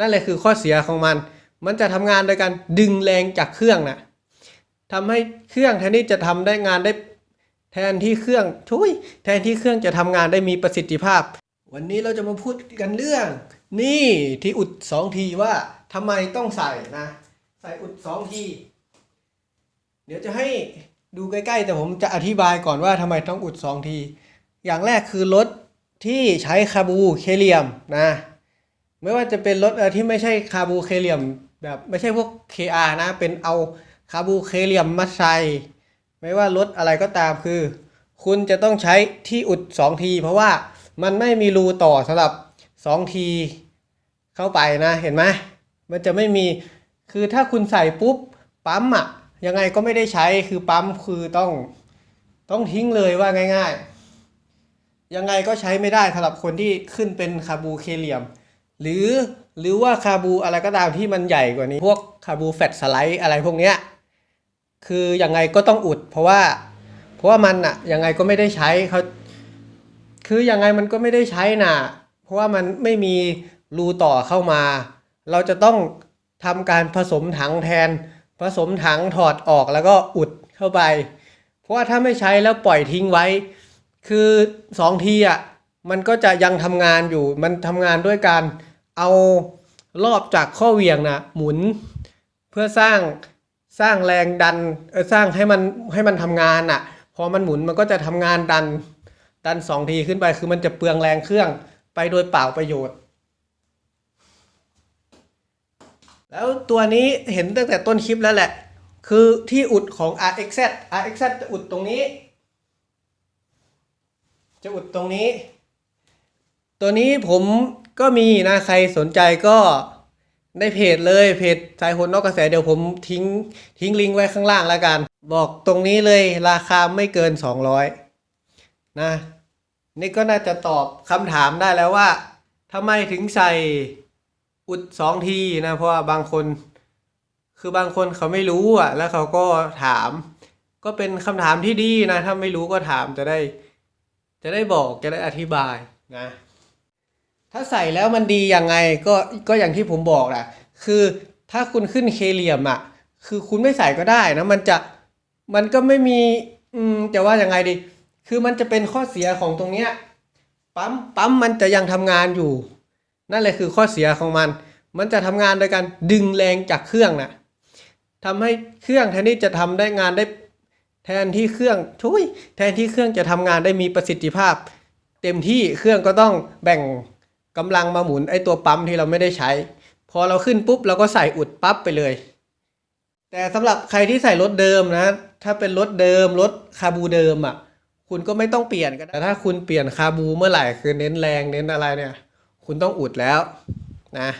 นั่นแหละคือข้อเสียของมัน มันจะทำงานโดยการดึงแรงจากเครื่องนะทำให้เครื่องแทนที่จะทำได้งานได้ แทนที่เครื่องทุยแทนที่เครื่องจะทำงานได้มีประสิทธิภาพ วันนี้เราจะมาพูดกันเรื่อง นี่ที่อุดสองทีว่าทำไมต้องใส่นะ ใส่อุดสองที เดี๋ยวจะให้ดูใกล้ๆ แต่ผมจะอธิบายก่อนว่าทำไมต้องอุดสองที อย่างแรกคือรถที่ใช้คาบูเคเลียมนะ ไม่ว่าจะเป็นรถที่ไม่ใช่คาบูเคเลียมแบบไม่ใช่พวก KR นะ เป็นเอาคาบูเคเลียมมาใส่ไม่ว่ารถอะไรก็ตามคือ คุณจะต้องใช้ที่อุด 2 ที เพราะว่ามันไม่มีรูต่อสำหรับ 2 ทีเข้าไปนะเห็นไหมมันจะไม่มีคือถ้าคุณใส่ปุ๊บปั๊มอะยังไงก็ไม่ได้ใช้คือปั๊มคือต้องต้องทิ้งเลยว่าง่าย ๆ ยังไงก็ใช้ไม่ได้สำหรับคนที่ขึ้นเป็นคาบูเคเลียม หรือหรือว่าคาบูอะไรก็ตามที่มันใหญ่กว่านี้ พวกคาบูแฟตสไลด์อะไรพวกเนี้ยคือยังไงก็ต้องอุด เพราะว่า เพราะว่ามันอะยังไงก็ไม่ได้ใช้เขาคือยังไงมันก็ไม่ได้ใช้น่ะ เพราะว่ามันไม่มีรูต่อเข้ามา เราจะต้องทำการผสมถังแทน ผสมถังถอดออกแล้วก็อุดเข้าไป เพราะว่าถ้าไม่ใช้แล้วปล่อยทิ้งไว้ คือสองทีอะมันก็จะยังทำงานอยู่มันทำงานด้วยการ เอารอบจากข้อเวียงนะหมุนเพื่อสร้างสร้างแรงดันเออสร้างให้มันให้มันทำงานอะพอมันหมุนมันก็จะทำงานดันดันสองทีขึ้นไปคือมันจะเปลืองแรงเครื่องไปโดยเปล่าประโยชน์ แล้วตัวนี้เห็นตั้งแต่ต้นคลิปแล้วแหละ คือที่อุดของ RXZ RXZ จะอุดตรงนี้ จะอุดตรงนี้ ตัวนี้ผม ก็มีนะใครสนใจก็ในเพจเลยเพจสายหนนอกกระแสเดี๋ยวผมทิ้งทิ้งลิงก์ไว้ข้างล่างแล้วกัน บอกตรงนี้เลยราคาไม่เกิน 200 นะ นี่ก็น่าจะตอบคำถามได้แล้วว่าทำไมถึงใส่อุดสองทีนะ เพราะว่าบางคน คือบางคนเขาไม่รู้อะ แล้วเขาก็ถาม ก็เป็นคำถามที่ดีนะ ถ้าไม่รู้ก็ถามจะได้ จะได้บอกจะได้อธิบายนะ ถ้าใส่แล้วมันดียังไงก็ก็อย่างที่ผมบอกแหละคือถ้าคุณขึ้นเคเลียมอะ คือคุณไม่ใส่ก็ได้นะมันจะมันก็ไม่มีอืมจะว่ายังไงดี คือมันจะเป็นข้อเสียของตรงเนี้ยปั๊มปั๊มมันจะยังทำงานอยู่ นั่นแหละคือข้อเสียของมัน มันจะทำงานโดยการดึงแรงจากเครื่องนะทำให้เครื่องแทนที่จะทำได้งานได้ แทนที่เครื่องทุยแทนที่เครื่องจะทำงานได้มีประสิทธิภาพ เต็มที่เครื่องก็ต้องแบ่ง กำลังมาหมุนไอตัวปั๊มที่เราไม่ได้ใช้ พอเราขึ้นปุ๊บเราก็ใส่อุดปั๊บไปเลย แต่สำหรับใครที่ใส่รถเดิมนะ ถ้าเป็นรถเดิมรถคาบูเดิมอะ คุณก็ไม่ต้องเปลี่ยนก็ได้แต่ถ้าคุณเปลี่ยนคาบูเมื่อไหร่คือเน้นแรงเน้นอะไรเนี่ย คุณต้องอุดแล้วนะ